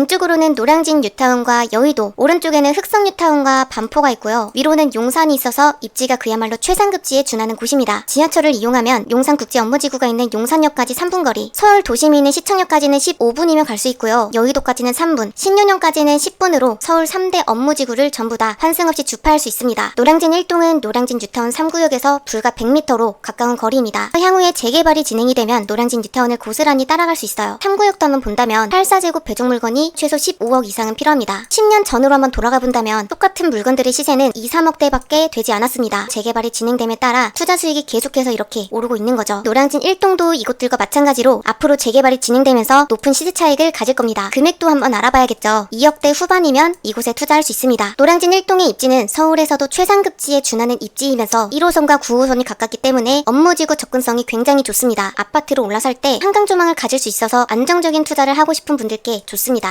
왼쪽으로는 노량진 뉴타운과 여의도, 오른쪽에는 흑성 뉴타운과 반포가 있고요. 위로는 용산이 있어서 입지가 그야말로 최상급지에 준하는 곳입니다. 지하철을 이용하면 용산국제 업무지구가 있는 용산역까지 3분 거리, 서울 도심이 있는 시청역까지는 15분이면 갈 수 있고요. 여의도까지는 3분, 신논현까지는 10분으로 서울 3대 업무지구를 전부 다 환승 없이 주파할 수 있습니다. 노량진 1동은 노량진 뉴타운 3구역에서 불과 100m로 가까운 거리입니다. 향후에 재개발이 진행이 되면 노량진 뉴타운을 고스란히 따라갈 수 있어요. 3구역도 한번 본다면 84제곱 배송 물건 이 최소 15억 이상은 필요합니다. 10년 전으로 한번 돌아가 본다면 똑같은 물건들의 시세는 2, 3억대밖에 되지 않았습니다. 재개발이 진행됨에 따라 투자 수익이 계속해서 이렇게 오르고 있는 거죠. 노량진 1동도 이곳들과 마찬가지로 앞으로 재개발이 진행되면서 높은 시세 차익을 가질 겁니다. 금액도 한번 알아봐야겠죠. 2억대 후반이면 이곳에 투자할 수 있습니다. 노량진 1동의 입지는 서울에서도 최상급지에 준하는 입지이면서 1호선과 9호선이 가깝기 때문에 업무지구 접근성이 굉장히 좋습니다. 아파트로 올라설 때 한강 조망을 가질 수 있어서 안정적인 투자를 하고 싶은 분들께 좋습니다.